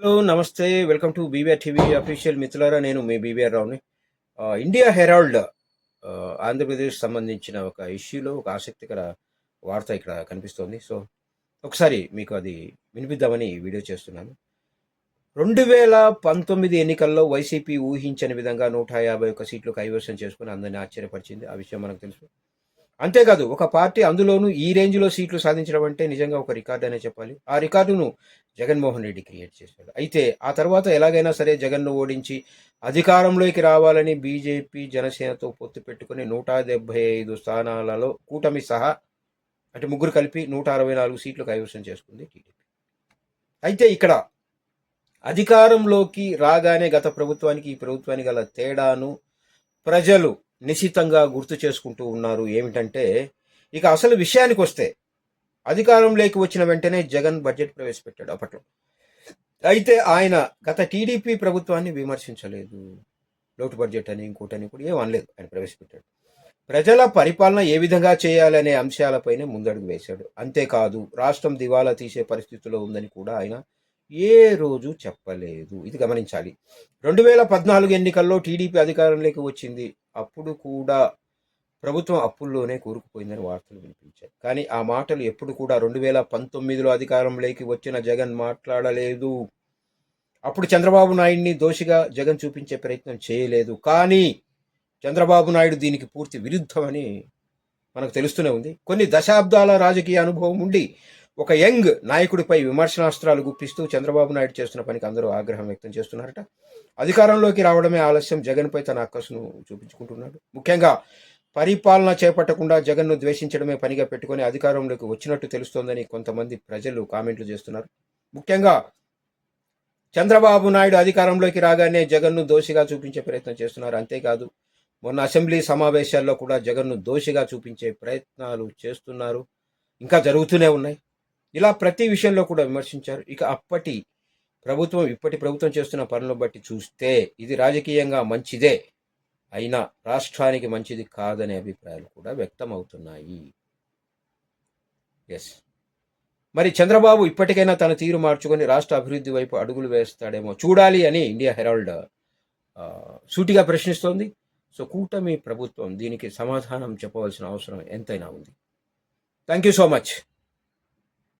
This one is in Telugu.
హలో నమస్తే. Welcome to BBR TV official మిత్రులారా నేను మీ బీబీఆర్ రావుని. ఇండియా హెరాల్డ్ ఆంధ్రప్రదేశ్ సంబంధించిన ఒక ఇష్యూలో ఒక ఆసక్తికర వార్త ఇక్కడ కనిపిస్తోంది. సో ఒకసారి మీకు అది వినిపిద్దామని వీడియో చేస్తున్నాను. రెండు వేల పంతొమ్మిది ఎన్నికల్లో వైసీపీ ఊహించని విధంగా నూట యాభై ఒక్క సీట్లు కైవసం చేసుకుని అందరినీ ఆశ్చర్యపరిచింది. ఆ విషయం మనకు తెలుసు. అంతేకాదు ఒక పార్టీ అందులోనూ ఈ రేంజ్లో సీట్లు సాధించడం అంటే నిజంగా ఒక రికార్డ్ అనే చెప్పాలి. ఆ రికార్డును జగన్మోహన్ రెడ్డి క్రియేట్ చేశాడు. అయితే ఆ తర్వాత ఎలాగైనా సరే జగన్ను ఓడించి అధికారంలోకి రావాలని బీజేపీ జనసేనతో పొత్తు పెట్టుకుని నూట డెబ్బై ఐదు స్థానాలలో కూటమి సహా అంటే ముగ్గురు కలిపి నూట అరవై నాలుగు సీట్లు కైవసం చేసుకుంది టీడీపీ. అయితే ఇక్కడ అధికారంలోకి రాగానే గత ప్రభుత్వానికి ఈ ప్రభుత్వానికి గల తేడాను ప్రజలు నిశితంగా గుర్తు చేసుకుంటూ ఉన్నారు. ఏమిటంటే ఇక అసలు విషయానికి వస్తే అధికారంలోకి వచ్చిన వెంటనే జగన్ బడ్జెట్ ప్రవేశపెట్టాడు అప్పట్లో. అయితే ఆయన గత టీడీపీ ప్రభుత్వాన్ని విమర్శించలేదు. లోటు బడ్జెట్ అని ఇంకోటని కూడా ఏం అనలేదు. ఆయన ప్రవేశపెట్టాడు. ప్రజల పరిపాలన ఏ విధంగా చేయాలనే అంశాలపైనే ముందడుగు వేశాడు. అంతేకాదు రాష్ట్రం దివాలా తీసే పరిస్థితిలో ఉందని కూడా ఆయన ఏ రోజు చెప్పలేదు. ఇది గమనించాలి. రెండు వేల పద్నాలుగు ఎన్నికల్లో టీడీపీ అధికారంలోకి వచ్చింది. అప్పుడు కూడా ప్రభుత్వం అప్పుల్లోనే కూరుకుపోయిందని వార్తలు వినిపించాయి. కానీ ఆ మాటలు ఎప్పుడు కూడా రెండు వేల పంతొమ్మిదిలో అధికారంలోకి వచ్చిన జగన్ మాట్లాడలేదు. అప్పుడు చంద్రబాబు నాయుడిని దోషిగా జగన్ చూపించే ప్రయత్నం చేయలేదు. కానీ చంద్రబాబు నాయుడు దీనికి పూర్తి విరుద్ధమని మనకు తెలుస్తూనే ఉంది. కొన్ని దశాబ్దాల రాజకీయ అనుభవం ఉండి ఒక యంగ్ నాయకుడిపై విమర్శనాస్త్రాలు గుప్పిస్తూ చంద్రబాబు నాయుడు చేస్తున్న పనికి అందరూ ఆగ్రహం వ్యక్తం చేస్తున్నారట. అధికారంలోకి రావడమే ఆలస్యం. జగన్పై తన అక్కసును చూపించుకుంటున్నాడు. ముఖ్యంగా పరిపాలన చేపట్టకుండా జగన్ను ద్వేషించడమే పనిగా పెట్టుకుని అధికారంలోకి వచ్చినట్టు తెలుస్తోందని కొంతమంది ప్రజలు కామెంట్లు చేస్తున్నారు. ముఖ్యంగా చంద్రబాబు నాయుడు అధికారంలోకి రాగానే జగన్ను దోషిగా చూపించే ప్రయత్నం చేస్తున్నారు. అంతేకాదు మొన్న అసెంబ్లీ సమావేశాల్లో కూడా జగన్ను దోషిగా చూపించే ప్రయత్నాలు చేస్తున్నారు. ఇంకా జరుగుతూనే ఉన్నాయి. ఇలా ప్రతి విషయంలో కూడా విమర్శించారు. ఇక అప్పటి ప్రభుత్వం ఇప్పటి ప్రభుత్వం చేస్తున్న పనులను బట్టి చూస్తే ఇది రాజకీయంగా మంచిదే అయినా రాష్ట్రానికి మంచిది కాదనే అభిప్రాయాలు కూడా వ్యక్తం అవుతున్నాయి ఎస్ మరి చంద్రబాబు ఇప్పటికైనా తన తీరు మార్చుకొని రాష్ట్ర అభివృద్ధి వైపు అడుగులు వేస్తాడేమో చూడాలి అని ఇండియా హెరాల్డ్ సూటిగా ప్రశ్నిస్తోంది. సో కూటమి ప్రభుత్వం దీనికి సమాధానం చెప్పవలసిన అవసరం ఎంతైనా ఉంది. Thank you so much